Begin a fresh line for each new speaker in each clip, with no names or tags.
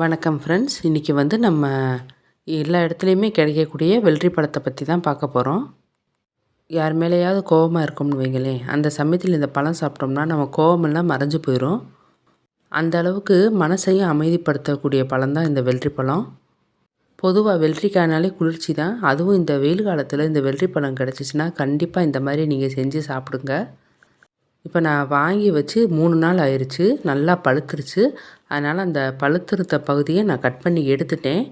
வணக்கம் ஃப்ரெண்ட்ஸ் இன்றைக்கி வந்து நம்ம எல்லா இடத்துலையுமே கிடைக்கக்கூடிய வெள்ளரி பழத்தை பற்றி தான் பார்க்க போகிறோம் யார் மேலேயாவது கோபமாக இருக்கும்னு வைங்களேன் அந்த சமயத்தில் இந்த பழம் சாப்பிட்டோம்னா நம்ம கோபமெல்லாம் மறைஞ்சு போயிடும் அந்த அளவுக்கு மனசையும் அமைதிப்படுத்தக்கூடிய பழம் தான் இந்த வெள்ளரி பழம். பொதுவாக வெள்ளரிக்காய்னாலே குளிர்ச்சி தான். அதுவும் இந்த வெயில் காலத்தில் இந்த வெள்ளரி பழம் கிடச்சிச்சின்னா கண்டிப்பாக இந்த மாதிரி நீங்கள் செஞ்சு சாப்பிடுங்க. இப்போ நான் வாங்கி வச்சு மூணு நாள் ஆயிடுச்சு நல்லா பழுத்துருச்சு. அதனால் அந்த பழுத்திருத்த பகுதியை நான் கட் பண்ணி எடுத்துட்டேன்.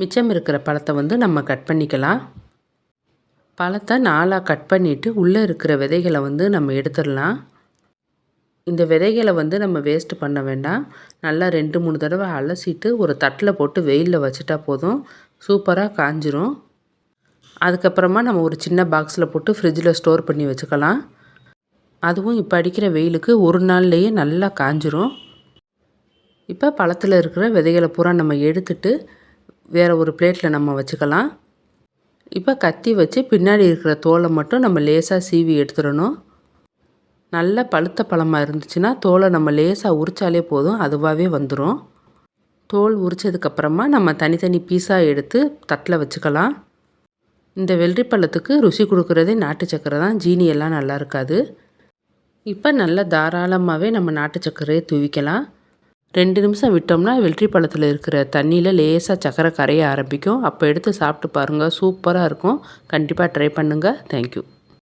மிச்சம் இருக்கிற பழத்தை வந்து நம்ம கட் பண்ணிக்கலாம். பழத்தை நாலாக கட் பண்ணிவிட்டு உள்ளே இருக்கிற விதைகளை வந்து நம்ம எடுத்துடலாம். இந்த விதைகளை வந்து நம்ம வேஸ்ட் பண்ண வேண்டாம். நல்லா ரெண்டு மூணு தடவை அலசிட்டு ஒரு தட்டில் போட்டு வெயிலில் வச்சுட்டா போதும். சூப்பராக காஞ்சிரும். அதுக்கப்புறமா நம்ம ஒரு சின்ன பாக்ஸில் போட்டு ஃப்ரிட்ஜில் ஸ்டோர் பண்ணி வச்சுக்கலாம். அதுவும் இப்போ அடிக்கிற வெயிலுக்கு ஒரு நாள்லேயே நல்லா காஞ்சிரும். இப்போ பழத்தில் இருக்கிற விதைகளை பூரா நம்ம எடுத்துட்டு வேறு ஒரு பிளேட்டில் நம்ம வச்சுக்கலாம். இப்போ கத்தி வச்சு பின்னாடி இருக்கிற தோலை மட்டும் நம்ம லேசாக சீவி எடுத்துடணும். நல்ல பழுத்த பழமாக இருந்துச்சுன்னா தோலை நம்ம லேசாக உரித்தாலே போதும் அதுவாகவே வந்துடும் தோல் உரித்ததுக்கப்புறமா நம்ம தனித்தனி பீஸாக எடுத்து தட்டில் வச்சுக்கலாம். இந்த வெள்ளரி பழத்துக்கு ருசி கொடுக்குறதே நாட்டு சக்கரை தான் ஜீனி எல்லாம் நல்லா இருக்காது. இப்போ நல்லா தாராளமாகவே நம்ம நாட்டு சர்க்கரையை தூவிக்கலாம். ரெண்டு நிமிஷம் விட்டோம்னா வெள்ளரி பழத்தில் இருக்கிற தண்ணியில் லேசாக சக்கரை கரைய ஆரம்பிக்கும். அப்போ எடுத்து சாப்பிட்டு பாருங்கள் சூப்பராக இருக்கும். கண்டிப்பாக ட்ரை பண்ணுங்கள் தேங்க்யூ